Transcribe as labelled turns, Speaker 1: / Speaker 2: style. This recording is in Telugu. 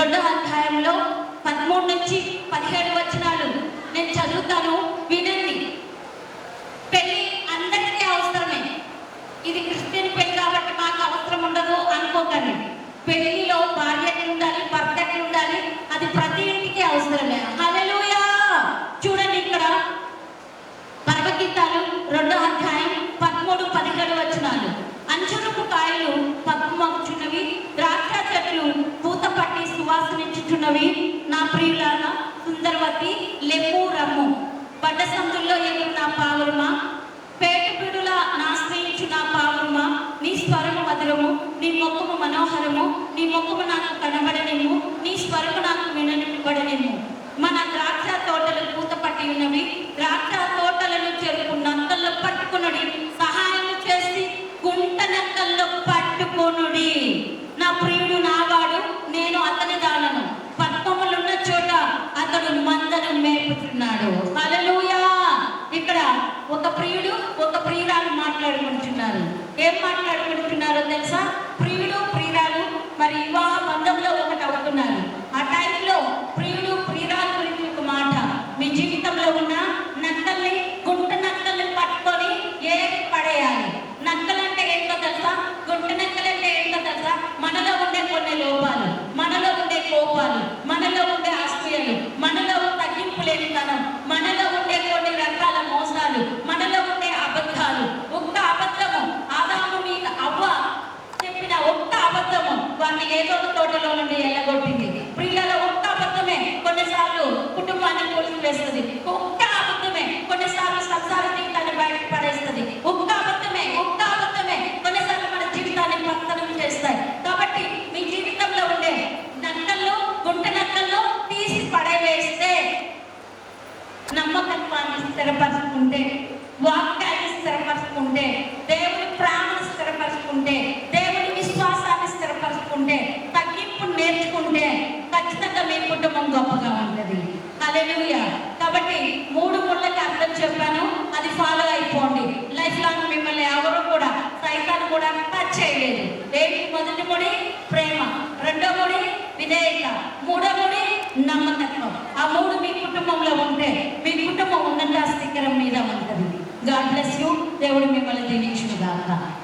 Speaker 1: అధ్యాయంలో పదమూడు నుంచి పదిహేడు వచనాలు నేను చదువుతాను. వినండి. పెళ్ళి అందరికీ అవసరమే. ఇది క్రిస్టియన్ పెళ్ళి కాబట్టి మాకు అవసరం ఉండదు అనుకోకండి. పెళ్ళిలో భార్య ఉండాలి భర్త ఉండాలి అది ప్రతి ఇంటికి అవసరమే. అదే చూడండి ఇక్కడ పర్వగీతాలు రెండో అధ్యాయం పదమూడు పదిహేడు వచనాలు అంచురపు కాయలు పద్మచున్నవి ద్రాక్ష చెట్లు పూత పట్టి సువాసనిచ్చుచున్నవి నా ప్రియులారా కాబట్టి లెమ్ము రమ్ము. పట్టసంతుల్లో సందుల్లో ఎగురు నా పావురమా? పేటపిడుల నాశ్రయించు నా పావురమా? నీ స్వరము మధురము నీ మొక్కము మనోహరము నీ మొక్కము నాకు కనబడనేము నీ స్వరము నాకు వినబడనేము మన ద్రాక్ష తోటలు పూత పట్టి ఉన్నవి ద్రాక్ష తోటలను చెరుపు నక్కల్లో పట్టుకునుడి సహాయం చేసి గుంట నక్కల్లో పట్టుకొనుడి. నా ప్రియుడు నావాడు నేను అతని ప్రియుడు ఒక ప్రియురాలు మాట్లాడుకుంటున్నారు. ఏం మాట్లాడుకుంటున్నారో తెలుసా? ప్రియుడు ప్రియురాలు మరి వివాహ బంధంలో ఒకటి అవుతున్నారు ఆ టైంలో ప్రియుడు ప్రియురాలు గురించి ఒక మాట మీ జీవితంలో ఉన్న నక్కల్ని గుంట నక్కల్ని పట్టుకొని ఏరి పడేయాలి నక్కలంటే ఏంటో తెలుసా గుంట నక్కలంటే ఏంటో తెలుసా మనలో ఉండే కొన్ని లోపాలు మనలో ఉండే కోపాలు మనలో ఉండే అసూయలు మనలో తగ్గింపు లేనితనం మనలో ఉండే కొన్ని రకాల మోసాలు మనలో ఉండే అబద్ధాలు ఒక్క అబద్ధము ఆదాము మీద అవ్వ చెప్పిన ఒక్క అబద్ధము. వారిని ఏదో ఒక తోటలో నుండి ఎల్లగొట్టింది. ప్రియుల ఒక్క అబద్ధమే కొన్నిసార్లు కుటుంబాన్ని కూల్చి వేస్తుంది. ఒక్క అబద్ధమే కొన్నిసార్లు సంసార జీవితాన్ని బయట పడేస్తుంది. ఒక్క అబద్ధమే ఒక్క అబద్ధమే కొన్నిసార్లు మన జీవితాన్ని పతనం చేస్తాయి. కాబట్టి మీ జీవితంలో ఉండే నక్కల్లో గుంట నక్కల్లో తీసి పడవేస్తే నమ్మకత్వాన్ని స్థిరపరచుకుంటే వాక్యాన్ని స్థిరపరచుకుంటే దేవుని ప్రాణం స్థిరపరచుకుంటే నేర్చుకుంటే తగ్గింపు నేర్చుకుంటే ఖచ్చితంగా మీ కుటుంబం గొప్పగా ఉంటుంది. అలెలుయ కాబట్టి మూడు ముళ్ళకి అర్థం చెప్పాను. అది ఫాలో అయిపోండి. లైఫ్ లాంగ్ మిమ్మల్ని ఎవరు కూడా సైతాన్ కూడా టచ్ చేయలేదు. ఏంటి మొదటి ముడి ప్రేమ. రెండో ముడి విధేయత. మూడో ముడి నమ్మకత్వం. ఆ మూడు మీ కుటుంబంలో ఉంటే మీ కుటుంబం ఉన్నత స్థికరం మీద ఉంటుంది. గాడ్ బ్లెస్ యూ దేవుడు మిమ్మల్ని దీవించుగాక